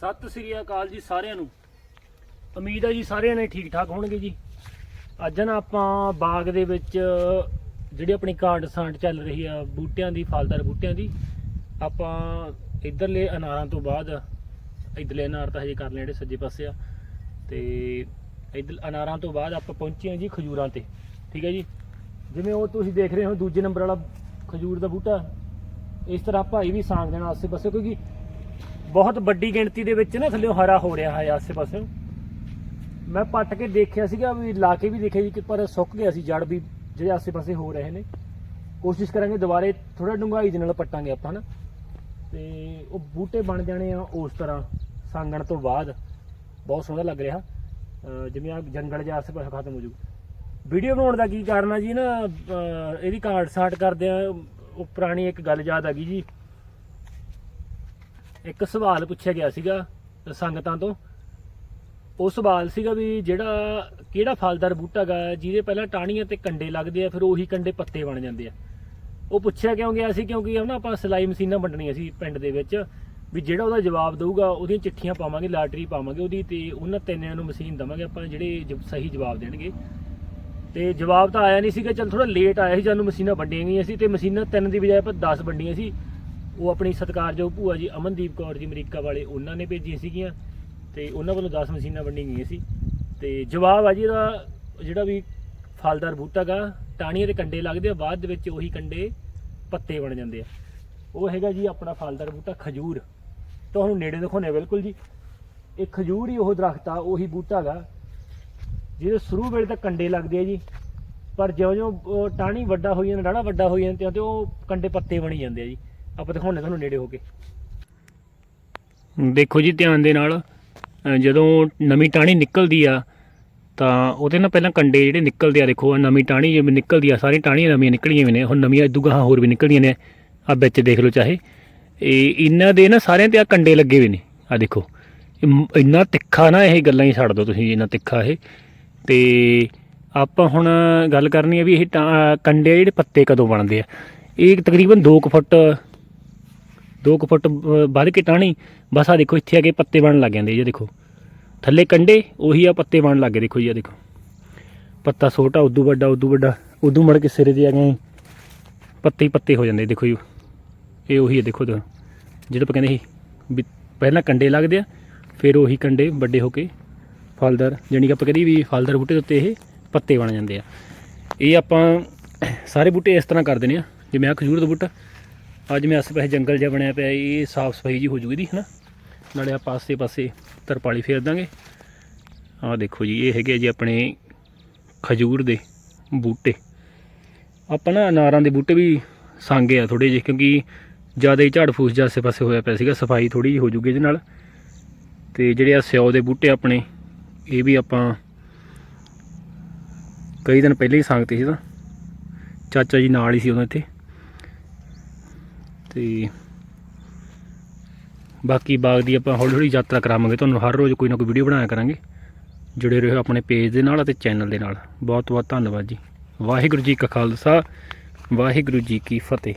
ਸਤਿ ਸ੍ਰੀ ਅਕਾਲ ਜੀ ਸਾਰਿਆਂ ਨੂੰ। ਉਮੀਦ ਹੈ ਜੀ ਸਾਰਿਆਂ ਨੇ ਠੀਕ ਠਾਕ ਹੋਣਗੇ ਜੀ। ਅੱਜ ਨਾ ਆਪਾਂ ਬਾਗ ਦੇ ਵਿੱਚ ਜਿਹੜੀ ਆਪਣੀ ਕਾਂਡ ਸਾਂਟ ਚੱਲ ਰਹੀ ਆ, ਬੂਟਿਆਂ ਦੀ, ਫਲਦਾਰ ਬੂਟਿਆਂ ਦੀ, ਆਪਾਂ ਇਧਰਲੇ ਅਨਾਰਾਂ ਤੋਂ ਬਾਅਦ ਇਧਰਲੇ ਅਨਾਰ ਤਾਂ ਹਜੇ ਕਰ ਲੈਣੇ ਸੱਜੇ ਪਾਸੇ ਆ। ਤੇ ਇਧਰ ਅਨਾਰਾਂ ਤੋਂ ਬਾਅਦ ਆਪਾਂ ਪਹੁੰਚੇ ਹਾਂ ਜੀ ਖਜੂਰਾਂ ਤੇ। ਠੀਕ ਹੈ ਜੀ? ਜਿਵੇਂ ਉਹ ਤੁਸੀਂ ਦੇਖ ਰਹੇ ਹੋ, ਦੂਜੇ ਨੰਬਰ ਵਾਲਾ ਖਜੂਰ ਦਾ ਬੂਟਾ। ਇਸ ਤਰ੍ਹਾਂ ਭਾਈ ਵੀ ਸਾਂਗ ਦੇਣਾ ਆਸੇ ਪਾਸੇ ਕਿਉਂਕਿ ਬਹੁਤ ਵੱਡੀ ਗਿਣਤੀ ਦੇ ਵਿੱਚ ਨਾ ਥੱਲੇ ਹਰਾ ਹੋ ਰਿਹਾ ਹੈ ਆਸੇ ਪਾਸੇ ਮੈਂ ਪੱਟ ਕੇ ਦੇਖਿਆ ਸੀਗਾ ਵੀ ਲਾ ਕੇ ਵੀ ਦੇਖਿਆ ਜੀ ਕਿ ਪਰ ਸੁੱਕ ਗਿਆ ਸੀ ਜੜ ਵੀ, ਜਿਹੜੇ ਆਸੇ ਪਾਸੇ ਹੋ ਰਹੇ ਨੇ। ਕੋਸ਼ਿਸ਼ ਕਰਾਂਗੇ ਦੁਬਾਰੇ ਥੋੜਾ ਡੂੰਘਾਈ ਦੇ ਨਾਲ ਪੱਟਾਂਗੇ ਆਪਾਂ ਨਾ ਤੇ ਉਹ ਬੂਟੇ ਬਣ ਜਾਣੇ ਆ ਉਸ ਤਰ੍ਹਾਂ, ਸਾਂਗਣ ਤੋਂ ਬਾਅਦ। ਬਹੁਤ ਸੋਹਣਾ ਲੱਗ ਰਿਹਾ। ਜਿਵੇਂ ਆ ਜੰਗਲ ਜਿਹਾ ਆਸੇ ਪਾਸੇ ਖਤਮ ਹੋ ਜੂ ਵੀਡੀਓ ਬਣਾਉਣ ਦਾ ਕੀ ਕਾਰਨ ਆ ਜੀ ਨਾ ਇਹਦੀ ਕਾਰਡ ਸਾਟ ਕਰਦੇ ਆ। ਉਹ ਪੁਰਾਣੀ ਇੱਕ ਗੱਲ ਯਾਦ ਆ ਗਈ ਜੀ। ਇੱਕ ਸਵਾਲ ਪੁੱਛਿਆ ਗਿਆ ਸੀਗਾ ਸੰਗਤਾਂ ਤੋਂ। ਉਹ ਸਵਾਲ ਸੀਗਾ ਵੀ ਜਿਹੜਾ ਕਿਹੜਾ ਫਲਦਾਰ ਬੂਟਾ ਗਾ, ਜਿਹਦੇ ਪਹਿਲਾਂ ਟਾਹਣੀਆਂ ਤੇ ਕੰਡੇ ਲੱਗਦੇ ਆ, ਫਿਰ ਉਹੀ ਕੰਡੇ ਪੱਤੇ ਬਣ ਜਾਂਦੇ ਆ। ਉਹ ਪੁੱਛਿਆ ਕਿਉਂ ਗਿਆ ਸੀ? ਕਿਉਂਕਿ ਹਨਾ ਆਪਾਂ ਸਿਲਾਈ ਮਸ਼ੀਨਾਂ ਵੰਡਣੀਆਂ ਸੀ ਪਿੰਡ ਦੇ ਵਿੱਚ, ਵੀ ਜਿਹੜਾ ਉਹਦਾ ਜਵਾਬ ਦੇਊਗਾ, ਉਹਦੀਆਂ ਚਿੱਠੀਆਂ ਪਾਵਾਂਗੇ, ਲਾਟਰੀ ਪਾਵਾਂਗੇ, ਉਹਦੀ ਤੇ ਉਹਨਾਂ ਤਿੰਨਿਆਂ ਨੂੰ ਮਸ਼ੀਨ ਦਵਾਂਗੇ, ਆਪਾਂ ਜਿਹੜੇ ਜ- ਸਹੀ ਜਵਾਬ ਦੇਣਗੇ। ਤੇ ਜਵਾਬ ਤਾਂ ਆਇਆ ਨਹੀਂ ਸੀਗਾ, ਚਲ ਥੋੜਾ ਲੇਟ ਆਇਆ ਸੀ, ਜਦੋਂ ਮਸ਼ੀਨਾਂ ਵੰਡੀਆਂ ਗਈਆਂ ਸੀ, ਤੇ ਮਸ਼ੀਨਾਂ ਤਿੰਨ ਦੀ ਬਜਾਏ ਆਪਾਂ 10 ਵੰਡੀਆਂ ਸੀ। ਉਹ ਆਪਣੀ ਸਤਿਕਾਰਯੋਗ ਭੂਆ ਜੀ ਅਮਨਦੀਪ ਕੌਰ ਜੀ ਅਮਰੀਕਾ ਵਾਲੇ ਉਹਨਾਂ ਨੇ ਭੇਜੀਆਂ ਸੀਗੀਆਂ ਤੇ ਉਹਨਾਂ ਵੱਲੋਂ 10 ਮਸ਼ੀਨਾਂ ਵੰਡੀਆਂ ਗਈਆਂ ਸੀ। ਤੇ ਜਵਾਬ ਆ ਜੀ ਇਹਦਾ ਜਿਹੜਾ ਵੀ ਫਲਦਾਰ ਬੂਟਾ ਗਾ, ਟਾਹਣੀਆਂ ਦੇ ਕੰਡੇ ਲੱਗਦੇ ਆ, ਬਾਅਦ ਦੇ ਵਿੱਚ ਉਹੀ ਕੰਡੇ ਪੱਤੇ ਬਣ ਜਾਂਦੇ ਆ। ਉਹ ਹੈਗਾ ਜੀ ਆਪਣਾ ਫਲਦਾਰ ਬੂਟਾ ਖਜੂਰ। ਤੁਹਾਨੂੰ ਨੇੜੇ ਦਿਖਾਉਣੇ ਬਿਲਕੁਲ ਜੀ। ਇਹ ਖਜੂਰ ਹੀ ਉਹ ਦਰਖਤ ਆ, ਉਹੀ ਬੂਟਾ ਹੈਗਾ ਜਿਹਦੇ ਸ਼ੁਰੂ ਵੇਲੇ ਤਾਂ ਕੰਡੇ ਲੱਗਦੇ ਆ ਜੀ, ਪਰ ਜਿਉਂ-ਜਿਉਂ ਟਾਹਣੀ ਵੱਡਾ ਹੋਈ ਜਾਂਦਾ ਡਾੜਾ ਵੱਡਾ ਹੋਈ ਜਾਂਦਾ ਤੇ ਉਹ ਕੰਡੇ ਪੱਤੇ ਬਣੀ ਜਾਂਦੇ ਆ ਜੀ। ਆਪਾਂ ਦਿਖਾਉਂਦੇ ਤੁਹਾਨੂੰ ਨੇੜੇ ਹੋ ਕੇ। ਦੇਖੋ ਜੀ ਧਿਆਨ ਦੇ ਨਾਲ ਜਦੋਂ ਨਵੀਂ ਟਾਹਣੀ ਨਿਕਲਦੀ ਆ, ਤਾਂ ਉਹਦੇ ਨਾਲ ਪਹਿਲਾਂ ਕੰਡੇ ਜਿਹੜੇ ਨਿਕਲਦੇ ਆ, ਦੇਖੋ ਨਵੀਂ ਟਾਹਣੀ ਜਿਵੇਂ ਨਿਕਲਦੀ ਆ ਸਾਰੀ ਟਾਹਣੀਆਂ ਨਵੀਆਂ ਨਿਕਲੀਆਂ ਵੀ ਨੇ, ਹੁਣ ਨਵੀਆਂ ਦੁਗਾਹਾਂ ਹੋਰ ਵੀ ਨਿਕਲਦੀਆਂ ਨੇ ਆ ਵਿੱਚ ਦੇਖ ਲਓ ਚਾਹੇ। ਇਹ ਇਹਨਾਂ ਦੇ ਨਾ ਸਾਰਿਆਂ ਤੇ ਆ ਕੰਡੇ ਲੱਗੇ ਹੋਏ ਨੇ ਆ ਦੇਖੋ। ਇੰਨਾ ਤਿੱਖਾ ਨਾ ਇਹ ਗੱਲਾਂ ਹੀ ਛੱਡ ਦਿਓ ਤੁਸੀਂ, ਇੰਨਾ ਤਿੱਖਾ ਇਹ। ਤੇ ਆਪਾਂ ਹੁਣ ਗੱਲ ਕਰਨੀ ਹੈ ਵੀ ਇਹ ਟਾਂ- ਕੰਡੇ ਜਿਹੜੇ ਪੱਤੇ ਕਦੋਂ ਬਣਦੇ ਆ? ਇਹ ਤਕਰੀਬਨ 2 ਫੁੱਟ 2 ਫੁੱਟ ਵੱਧ ਕੇ ਟਾਹਣੀ ਬਸ ਆ ਦੇਖੋ, ਇੱਥੇ ਆ ਕੇ ਪੱਤੇ ਬਣਨ ਲੱਗ ਜਾਂਦੇ ਜੀ ਦੇਖੋ। ਥੱਲੇ ਕੰਡੇ ਉਹੀ ਆ ਪੱਤੇ ਬਣਨ ਲੱਗੇ ਦੇਖੋ ਜੀ ਆ ਦੇਖੋ। ਪੱਤਾ ਛੋਟਾ, ਉਦੋਂ ਵੱਡਾ ਉਦੋਂ ਵੱਡਾ, ਉਦੋਂ ਮੜ ਕੇ ਸਿਰੇ ਤੇ ਆ ਗਏ। ਪੱਤੇ ਹੀ ਪੱਤੇ ਹੋ ਜਾਂਦੇ, ਦੇਖੋ ਜੀ, ਇਹ ਉਹੀ ਹੈ ਦੇਖੋ ਤੁਸੀਂ ਜਿਹੜਾ ਆਪਾਂ ਕਹਿੰਦੇ ਸੀ ਵੀ ਪਹਿਲਾਂ ਕੰਡੇ ਲੱਗਦੇ ਆ, ਫਿਰ ਉਹੀ ਕੰਡੇ ਵੱਡੇ ਹੋ ਕੇ ਫਲਦਾਰ, ਜਾਣੀ ਕਿ ਆਪਾਂ ਕਹਿੰਦੇ ਵੀ ਫਲਦਾਰ ਬੂਟੇ ਦੇ ਉੱਤੇ ਇਹ ਪੱਤੇ ਬਣ ਜਾਂਦੇ ਆ। ਇਹ ਆਪਾਂ ਸਾਰੇ ਬੂਟੇ ਇਸ ਤਰ੍ਹਾਂ ਕਰਦੇ ਨੇ ਆ, ਜਿਵੇਂ ਆ ਖਜੂਰ ਦਾ ਬੂਟਾ ਅੱਜ ਮੈਂ ਆਸੇ ਪਾਸੇ ਜੰਗਲ ਜਿਹਾ ਬਣਿਆ ਪਿਆ ਇਹ ਸਾਫ਼ ਸਫ਼ਾਈ ਜੀ ਹੋ ਜੂਗੀ ਦੀ ਹਨਾ? ਨਾਲੇ ਆ ਪਾਸੇ ਪਾਸੇ ਤਰਪਾਲੀ ਫੇਰ ਦਾਂਗੇ। ਆਹ ਦੇਖੋ ਜੀ, ਇਹ ਹੈਗੇ ਜੀ ਆਪਣੇ ਖਜੂਰ ਦੇ ਬੂਟੇ। ਆਪਾਂ ਨਾ ਅਨਾਰਾਂ ਦੇ ਬੂਟੇ ਵੀ ਸੰਗੇ ਆ ਥੋੜੇ ਜਿਹੇ, ਕਿਉਂਕਿ ਜ਼ਿਆਦਾ ਹੀ ਝਾੜ ਫੂਸ ਜਿਹਾ ਆਸੇ ਪਾਸੇ ਹੋਇਆ ਪਿਆ ਸੀਗਾ, ਸਫ਼ਾਈ ਥੋੜੀ ਜਿਹੀ ਹੋ ਜੂਗੀ ਇਹਦੇ ਨਾਲ। ਤੇ ਜਿਹੜੇ ਆ ਸਿਓ ਦੇ ਬੂਟੇ ਆਪਣੇ, ਇਹ ਵੀ ਆਪਾਂ ਕਈ ਦਿਨ ਪਹਿਲਾਂ ਹੀ ਸੰਗਤੇ ਸੀ ਤਾਂ। ਚਾਚਾ ਜੀ ਨਾਲ ਹੀ ਸੀ ਉਦੋਂ ਇੱਥੇ। ਤੇ ਬਾਕੀ ਬਾਗ ਦੀ ਆਪਾਂ ਹੌਲੀ ਹੌਲੀ ਯਾਤਰਾ ਕਰਾਵਾਂਗੇ। ਤੁਹਾਨੂੰ ਹਰ ਰੋਜ਼ ਕੋਈ ਨਾ ਕੋਈ ਵੀਡੀਓ ਬਣਾਇਆ ਕਰਾਂਗੇ। ਜੁੜੇ ਰਹੋ ਆਪਣੇ ਪੇਜ ਦੇ ਨਾਲ ਅਤੇ ਚੈਨਲ ਦੇ ਨਾਲ। ਬਹੁਤ ਬਹੁਤ ਧੰਨਵਾਦ ਜੀ। ਵਾਹਿਗੁਰੂ ਜੀ ਕਾ ਖਾਲਸਾ, ਵਾਹਿਗੁਰੂ ਜੀ ਕੀ ਫਤਿਹ।